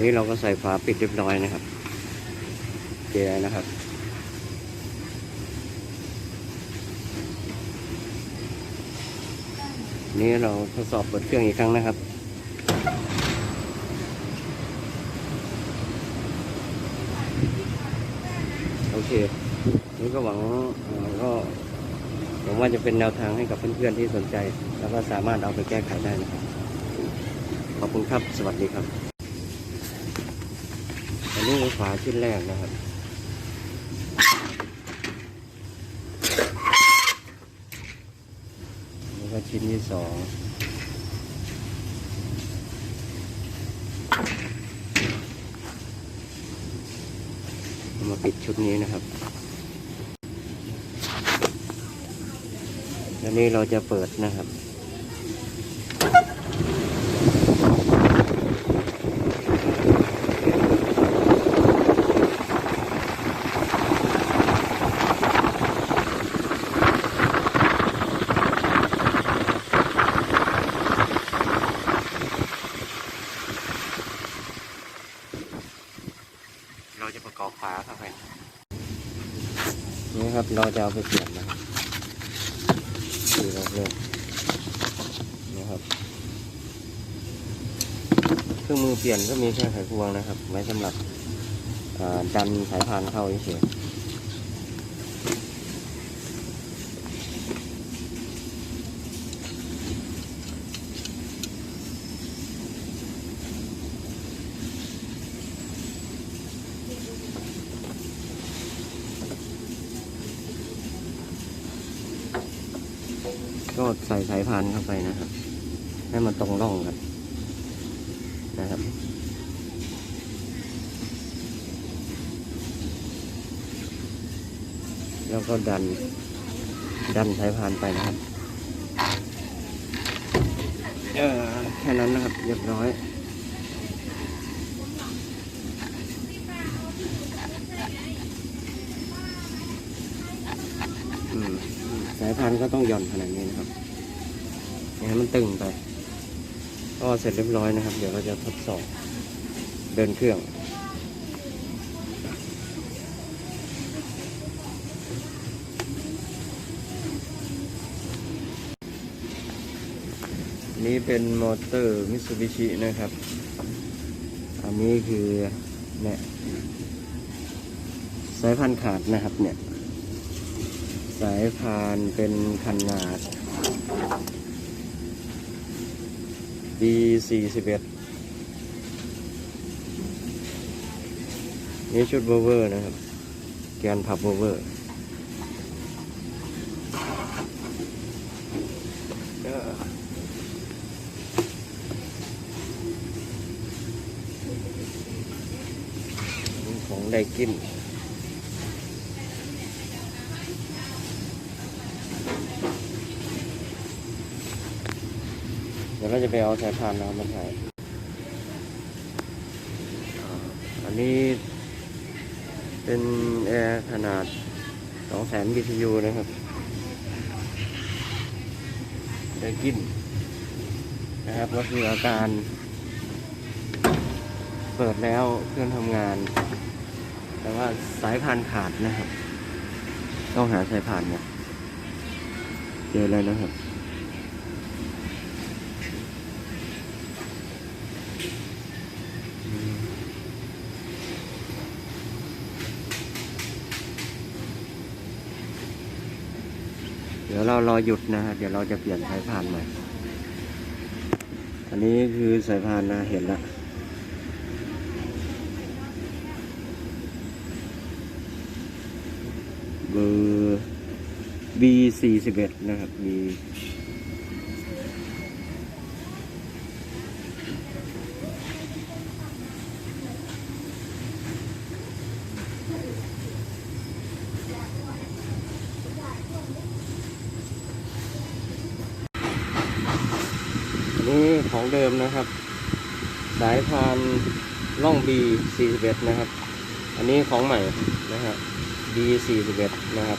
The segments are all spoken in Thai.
นี่เราก็ใส่ฝาปิดเรียบร้อยนะครับเกียร์นะครับ นี่เราทดสอบเปิดเครื่องอีกครั้งนะครับโอเค นี่ก็หวังก็หวังว่าจะเป็นแนวทางให้กับเพื่อนๆที่สนใจ แล้วก็สามารถเอาไปแก้ไขได้นะครับ ขอบคุณครับ สวัสดีครับ อันนี้ฝาชิ้นแรกนะครับนี่ก็ชิ้นที่สองมาปิดชุดนี้นะครับแล้วนี่เราจะเปิดนะครับ เราจะประกอบฝา เข้าไปนี่ครับเราจะเอาไปเปลี่ยนนะครับดูเราเลยนะครับเครื่องมือเปลี่ยนก็มีแค่ไขควงนะครับ ไว้สำหรับดันสายพานเข้าเฉย ก็ใส่สายพานเข้าไปนะครับ ให้มันตรงร่องกันนะครับ แล้วก็ดัน ดันสายพานไปนะครับเออแค่นั้นนะครับเรียบร้อย อืมสาย พานก็ต้องหย่อนขนาดนี้นะครับอย่าให้มันตึงไป ก็เสร็จเรียบร้อยนะครับ เดี๋ยวเราจะทดสอบเดินเครื่องนี่เป็นมอเตอร์มิ t ซูบิชินะครับ อันนี้คือเนี่ยสายพันธุ์ขาดนะครับเนี่ยายพานเป็นขนาด D41 นี่ชุดโบเวอร์นะครับ แกนพับโบเวอร์ของไดกิน ดี๋ยวเราจะไปเอาสายพานน้ำมาใช้อ่าอันนี้เป็นแอร์ขนาด 200,000 BTU นะครับได้กินนะครับก็คืออาการ เปิดแล้วเครื่องทำงาน แต่ว่าสายพานขาดนะครับ ต้องหาสายพานเนี่ยเจอแล้วนะครับ ดี๋ยวเรารอหยุดนะฮะเดี๋ยวเราจะเปลี่ยนสายพานใหม่ อันนี้คือสายพานนะเห็นละเบอร์ B สี่สิบเอ็ดนะครับ B นี้ของเดิมนะครับ สายพานล่อง B 41นะครับ อันนี้ของใหม่นะครับ B 41นะครับ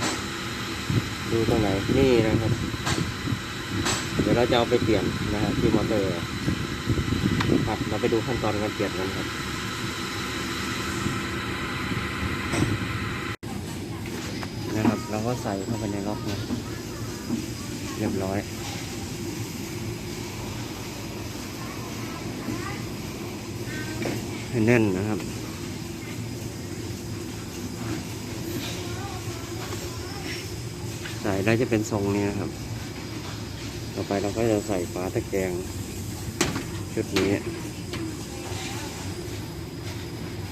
ดูตรงไหนนี่นะครับ เดี๋ยวเราจะเอาไปเปลี่ยนนะครับที่มอเตอร์ครับเราไปดูขั้นตอนการเปลี่ยนกันครับนะครับ เราก็ใส่เข้าไปในล็อกนะเรียบร้อย ให้แน่นนะครับ ใส่ได้จะเป็นทรงนี้นะครับ ต่อไปเราก็จะใส่ฝาตะแกรงชุดนี้